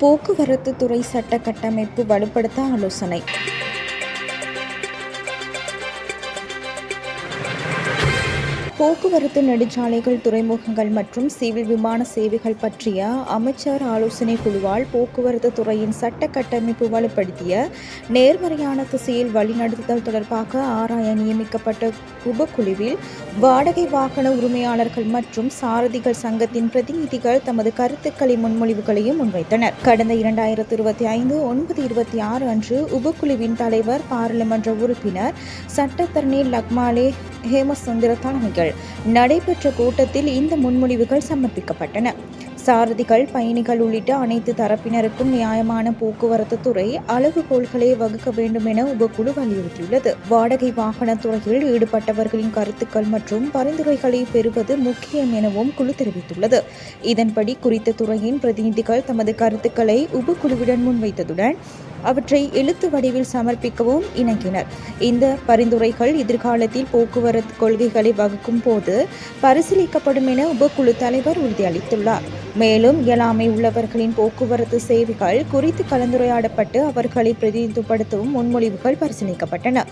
போக்குவரத்து துறை சட்ட கட்டமைப்பு வலுப்படுத்த ஆலோசனை. போக்குவரத்து நெடுஞ்சாலைகள் துறைமுகங்கள் மற்றும் சிவில் விமான சேவைகள் பற்றிய அமைச்சர் ஆலோசனை குழுவால் போக்குவரத்து துறையின் சட்ட கட்டமைப்பு வலுப்படுத்திய நேர்மறையான திசையில் வழிநடத்துதல் தொடர்பாக ஆராய நியமிக்கப்பட்ட உபக்குழுவில் வாடகை வாகன உரிமையாளர்கள் மற்றும் சாரதிகள் சங்கத்தின் பிரதிநிதிகள் தமது கருத்துக்களை முன்மொழிவுகளையும் முன்வைத்தனர். கடந்த இரண்டாயிரத்தி இருபத்தி ஐந்து ஒன்பது இருபத்தி ஆறு அன்று உபக்குழுவின் தலைவர் பாராளுமன்ற உறுப்பினர் சட்டத்தரணி லக்மாலே ஹேமசுந்தர தலைமைகள் நடைபெற்ற கூட்டத்தில் இந்த முன்மொழிவுகள் சமர்ப்பிக்கப்பட்டன. சாரதிகள் பயணிகள் உள்ளிட்ட அனைத்து தரப்பினருக்கும் நியாயமான போக்குவரத்து துறை அளவுகோல்களை வகுக்க வேண்டும் என உபக்குழு வலியுறுத்தியுள்ளது. வாடகை வாகன துறையில் ஈடுபட்டவர்களின் கருத்துக்கள் மற்றும் பரிந்துரைகளை பெறுவது முக்கியம் எனவும் குழு தெரிவித்துள்ளது. இதன்படி குறித்த துறையின் பிரதிநிதிகள் தமது கருத்துக்களை உபக்குழுவிடம் முன்வைத்ததுடன் அவற்றை எழுத்து வடிவில் சமர்ப்பிக்கவும் இணங்கினர். இந்த பரிந்துரைகள் எதிர்காலத்தில் போக்குவரத்து கொள்கைகளை வகுக்கும் போது பரிசீலிக்கப்படும் என உபக்குழு தலைவர் உறுதியளித்துள்ளார். மேலும் இயலாமை உள்ளவர்களின் போக்குவரத்து சேவைகள் குறித்து கலந்துரையாடப்பட்டு அவர்களை பிரதிநிதித்துவப்படுத்தவும் முன்மொழிவுகள் பரிசீலிக்கப்பட்டன.